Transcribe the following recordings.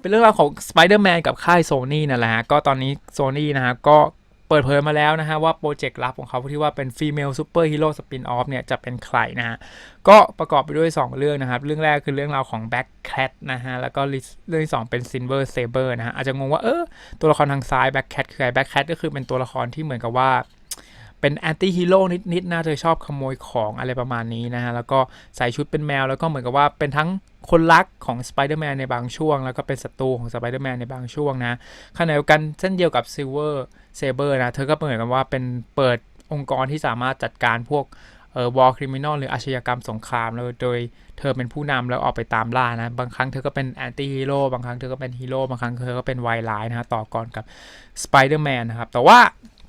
เป็นเรื่องราวของ Spider-Man กับค่าย Sony นั่นแหละฮะก็ตอนนี้ Sony นะฮะก็เปิดเผยมาแล้วนะฮะว่าโปรเจกต์ลับของเขาที่ว่าเป็น Female Super Hero Spin Off เนี่ยจะเป็นใครนะฮะก็ประกอบไปด้วย 2 เรื่องนะครับ เรื่องแรกคือเรื่องราวของ Black Cat นะฮะแล้วก็เรื่องที่2เป็น Silver Saber นะฮะอาจจะงงว่าเออตัวละครทางซ้าย Black Cat คือใคร Black Cat ก็คือเป็นตัวละครที่เหมือนกับว่า เป็นแอนตี้ฮีโร่นิดๆนะเธอชอบขโมยของอะไรประมาณนี้นะฮะ แล้วก็ใส่ชุดเป็นแมว แล้วก็เหมือนกับว่าเป็นทั้งคนรักของสไปเดอร์แมนในบางช่วง แล้วก็เป็นศัตรูของสไปเดอร์แมนในบางช่วงนะขณะเดียวกันเช่นเดียวกับซิลเวอร์เซเบอร์นะเธอก็เหมือนกับว่าเป็นเปิดองค์กรที่สามารถจัดการพวกเอ่อวอลคริมินอลหรืออาชญากรรมสงครามแล้วโดยเธอเป็นผู้นำแล้วออกไปตามล่านะ บางครั้งเธอก็เป็นแอนตี้ฮีโร่บางครั้งเธอก็เป็นฮีโร่บางครั้งเธอก็เป็นไวายร้ายนะฮะต่อกรกับสไปเดอร์แมนนะครับ แต่ว่า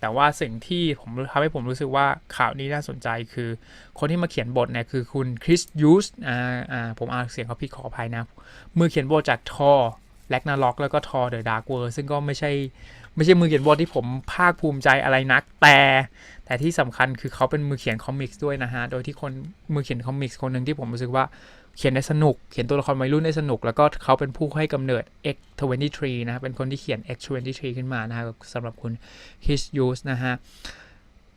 แต่ว่าสิ่งที่ผมทำให้ผมรู้สึกว่าข่าวนี้น่าสนใจคือ คนที่มาเขียนบทเนี่ยคือคุณคริสยูสอ่าอ่าผมอ่านเสียงเขาผิดขออภัยนะ มือเขียนบทจากทอ แลกนาล็อกแล้วก็ทอเดอะดาร์กเวอร์ซึ่งก็ไม่ใช่ไม่ใช่มือเขียนบทที่ผมภาคภูมิใจอะไรนัก แต่ แต่ที่สำคัญคือเขาเป็นมือเขียนคอมิกส์ด้วยนะฮะ โดยที่คนมือเขียนคอมิกส์คนหนึ่งที่ผมรู้สึกว่าเขียนได้สนุก เขียนตัวละครวัยรุ่นได้สนุก แล้วก็เขาเป็นผู้ให้กำเนิด X23 นะฮะเป็นคนที่เขียน X23 ขึ้นมานะฮะสำหรับคุณ His Use นะฮะ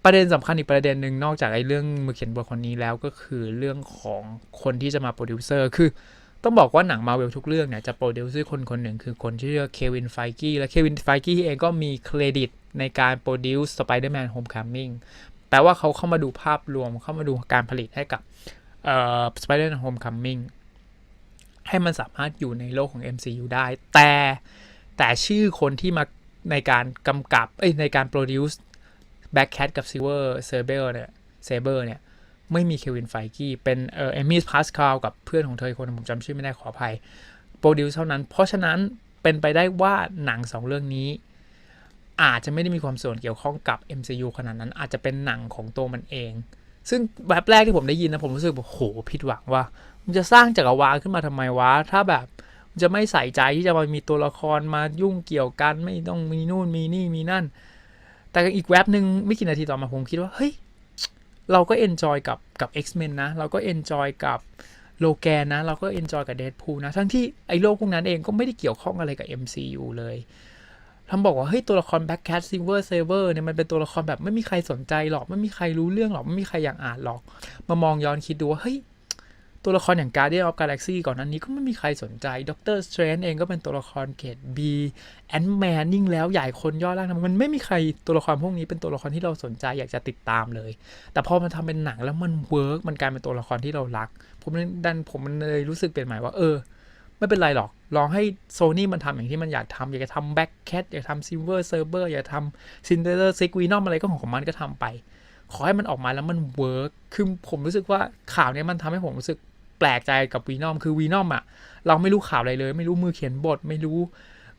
ประเด็นสำคัญอีกประเด็นหนึ่งนอกจากไอ้เรื่องมือเขียนบทคนนี้แล้วก็คือเรื่องของคนที่จะมาโปรดิวเซอร์คือ ต้องบอกว่าหนังมาเวลทุกเรื่องเนี่ยจะโปรดิวเซอร์คนคนหนึ่งคือคนที่เรียกเควินไฟกี้และเควินไฟกี้เองก็มีเครดิตในการโปรดิวส์ Spider-Man Homecoming แปลว่าเขาเข้ามาดูภาพรวมเข้ามาดูการผลิตให้กับเอ่อ Spider-Man Homecoming ให้มันสามารถอยู่ในโลกของ MCU ได้ แต่แต่ชื่อคนที่มาในการกำกับในการโปรดิวส์แบ็กแคทกับซิเวอร์เซเบอร์เนี่ยเซเบอร์เนี่ย ไม่มีเควินไฟกี้เป็นเอเมิสพาสคาลกับเพื่อนของเธอคนผมจำชื่อไม่ได้ขออภัยโปรดิวเท่านั้น เพราะฉะนั้นเป็นไปได้ว่าหนังสองเรื่องนี้ อาจจะไม่ได้มีความส่วนเกี่ยวข้องกับ MCU ขนาดนั้น อาจจะเป็นหนังของตัวมันเอง ซึ่งแบบแรกที่ผมได้ยินนะผมรู้สึกแบบโหผิดหวังว่า มันจะสร้างจักรวาลขึ้นมาทำไมวะ ถ้าแบบจะไม่ใส่ใจที่จะมามีตัวละครมายุ่งเกี่ยวกัน ไม่ต้องมีนู่นมีนี่มีนั่น แต่อีกแว็บหนึ่งไม่กี่นาทีต่อมาผมคิดว่าเฮ้ย เราก็เอนจอยกับกับ X-Men นะ เราก็เอนจอยกับโลแกนนะ เราก็เอนจอยกับเดดพูนะ ทั้งที่ไอ้โลกพวกนั้นเองก็ไม่ได้เกี่ยวข้องอะไรกับ MCU เลยทำบอกว่า เฮ้ย ตัวละคร Black Cat Silver Saber เนี่ยมันเป็นตัวละครแบบไม่มีใครสนใจหรอก ไม่มีใครรู้เรื่องหรอก ไม่มีใครอยากอ่านหรอก มามองย้อนคิดดูว่า เฮ้ย ตัวละครอย่าง Guardian of Galaxy ก่อนนั้นนี้ก็ไม่มีใครสนใจ Doctor Strange เองก็เป็นตัวละครเกรด B Ant-Man ยิ่งแล้วใหญ่คนย่อร่างทำมันไม่มีใครตัวละครพวกนี้เป็นตัวละครที่เราสนใจอยากจะติดตามเลย แต่พอมันทำเป็นหนังแล้วมันเวิร์กมันกลายเป็นตัวละครที่เรารัก ผมดันผมมันเลยรู้สึกเปลี่ยนใหม่ว่าเออ ไม่เป็นไรหรอกลองให้โซนี่มันทำอย่างที่มันอยากทำอยากจะทำแบ็กแคทอยากทำซิลเวอร์เซิร์ฟเวอร์อยากทำซินเดอเร์ซิกวีนอมอะไรก็ของมันก็ทำไป ขอให้มันออกมาแล้วมันเวิร์กคือผมรู้สึกว่าข่าวเนี้ยมันทำให้ผมรู้สึก แปลกใจกับวีนอมคือวีนอมอะเราไม่รู้ข่าวอะไรเลย ไม่รู้มือเขียนบท ไม่รู้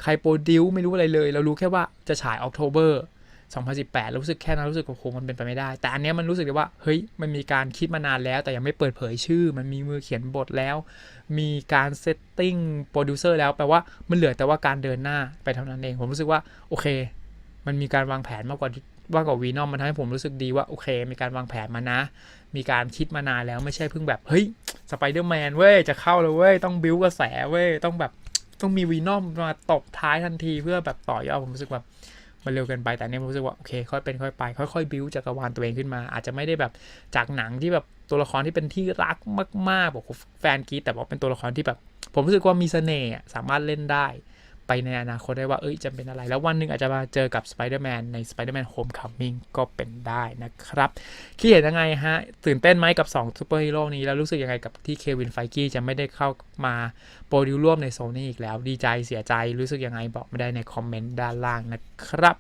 ใครโปรดิวไม่รู้อะไรเลย เรารู้แค่ว่าจะฉายออกโทเบอร์2018แล้วรู้สึกแค่นั้นรู้สึกว่าโหมันเป็นไปไม่ได้ แต่อันเนี้ยมันรู้สึกได้ว่าเฮ้ยมันมีการคิดมานานแล้ว แต่ยังไม่เปิดเผยชื่อ มันมีมือเขียนบทแล้ว มีการเซตติ้งโปรดิวเซอร์แล้วแปลว่ามันเหลือแต่ว่าการเดินหน้าไปเท่านั้นเอง ผมรู้สึกว่าโอเค มันมีการวางแผนมากกว่า มากกว่าวีนอมมันทำให้ผมรู้สึกดีว่าโอเค มีการวางแผนมานะ มีการคิดมานานแล้วไม่ใช่เพิ่งแบบเฮ้ยสไปเดอร์แมนเว้ยจะเข้าแล้วเว้ยต้องบิวกระแสเว้ยต้องแบบต้องมีวีนอมมาตบท้ายทันทีเพื่อแบบต่อยอดผมรู้สึกแบบมันเร็วเกินไปแต่อันนี่ผมรู้สึกว่าโอเคค่อยเป็นค่อยไป ค่อยๆบิวจักรวาลตัวเองขึ้นมา อาจจะไม่ได้แบบจากหนังที่แบบตัวละครที่เป็นที่รักมากๆบอกว่าแฟนกีแต่ว่าเป็นตัวละครที่แบบ ผมรู้สึกว่ามีเสน่ห์สามารถเล่นได้ ไปในอนาคตได้ว่าเอ้ยจะเป็นอะไร แล้ววันหนึ่งอาจจะมาเจอกับ Spider-Man ใน Spider-Man Homecoming ก็เป็นได้นะครับคิดเห็นยังไงฮะ ตื่นเต้นไหมกับ2ซูเปอร์ฮีโร่นี้ แล้วรู้สึกยังไงกับที่เควินไฟกี้จะไม่ได้เข้ามาโปรดิวร่วมในโซนี่อีกแล้ว ดีใจเสียใจรู้สึกยังไงบอกไม่ได้ในคอมเมนต์ด้านล่างนะครับ